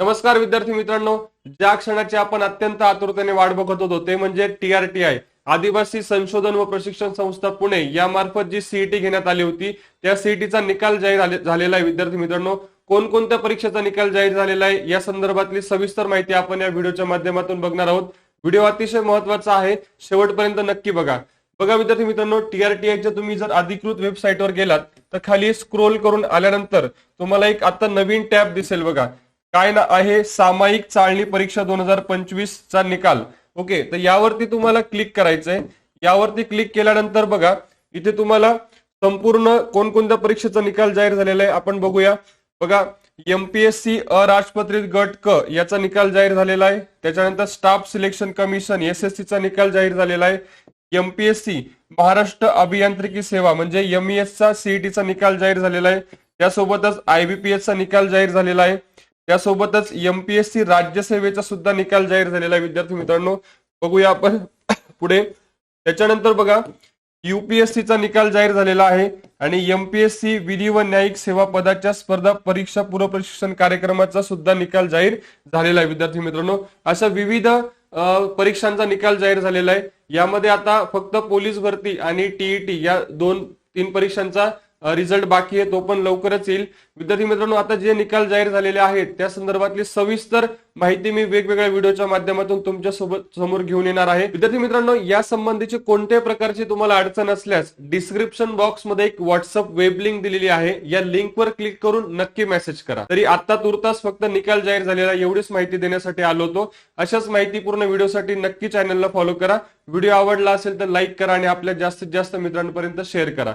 नमस्कार विद्यार्थी मित्रांनो. ज्या क्षणाची आपण अत्यंत आतुरतेने वाट बघत होतो ते म्हणजे टीआरटीआय आदिवासी संशोधन व प्रशिक्षण संस्था पुणे यामार्फत जी सीईटी घेण्यात आली होती त्या सीईटीचा निकाल जाहीर झालेला आहे विद्यार्थी मित्रांनो. कोणकोणत्या परीक्षेचा निकाल जाहीर झालेला आहे या संदर्भातली सविस्तर माहिती आपण या व्हिडिओच्या माध्यमातून बघणार आहोत. व्हिडिओ अतिशय महत्त्वाचा आहे शेवटपर्यंत नक्की बघा. बघा विद्यार्थी मित्रांनो टीआरटीआयच्या तुम्ही जर अधिकृत वेबसाईटवर गेलात तर खाली स्क्रोल करून आल्यानंतर तुम्हाला एक आता नवीन टॅब दिसेल बघा. काय ना आहे सामायिक चाळणी परीक्षा दोन हजार पंचवीस चा निकाल. ओके तर यावरती तुम्हाला क्लिक करायचंय. यावरती क्लिक केल्यानंतर बघा इथे तुम्हाला संपूर्ण कोणकोणत्या परीक्षेचा निकाल जाहीर झालेला आहे आपण बघूया. बघा एमपीएससी अराजपत्रित गट क याचा निकाल जाहीर झालेला आहे. त्याच्यानंतर स्टाफ सिलेक्शन कमिशन एस चा निकाल जाहीर झालेला आहे. एमपीएससी महाराष्ट्र अभियांत्रिकी सेवा म्हणजे एमईएस चा सीईटीचा निकाल जाहीर झालेला आहे. त्यासोबतच आयबीपीएस चा निकाल जाहीर झालेला आहे. त्यासोबतच एमपीएससी राज्यसेवेचा सुद्धा निकाल जाहीर झालेला आहे विद्यार्थी मित्रांनो. बघूया आपण पुढे. त्याच्यानंतर बघा युपीएससीचा निकाल जाहीर झालेला आहे आणि एमपीएससी विधी व न्यायिक सेवा पदाच्या स्पर्धा परीक्षा पूर्व प्रशिक्षण कार्यक्रमाचा सुद्धा निकाल जाहीर झालेला आहे विद्यार्थी मित्रांनो. अशा विविध परीक्षांचा निकाल जाहीर झालेला आहे. यामध्ये आता फक्त पोलीस भरती आणि टीईटी या दोन तीन परीक्षांचा रिझल्ट बाकी आहे तो पण लवकरच येईल. विद्यार्थी मित्रांनो आता जे निकाल जाहीर झालेले आहेत त्या संदर्भातली सविस्तर माहिती मी वेगवेगळ्या व्हिडिओच्या माध्यमातून तुमच्यासोबत समोर घेऊन येणार आहे. विद्यार्थी मित्रांनो या संबंधीची कोणत्याही प्रकारची तुम्हाला अडचण असल्यास डिस्क्रिप्शन बॉक्समध्ये एक व्हॉट्सअप वेब लिंक दिलेली आहे. या लिंकवर क्लिक करून नक्की मेसेज करा. तरी आता तुर्तास फक्त निकाल जाहीर झालेला एवढीच माहिती देण्यासाठी आलो होतो. अशाच माहितीपूर्ण व्हिडिओसाठी नक्की चॅनलला फॉलो करा. व्हिडिओ आवडला असेल तर लाईक करा आणि आपल्या जास्तीत जास्त मित्रांपर्यंत शेअर करा.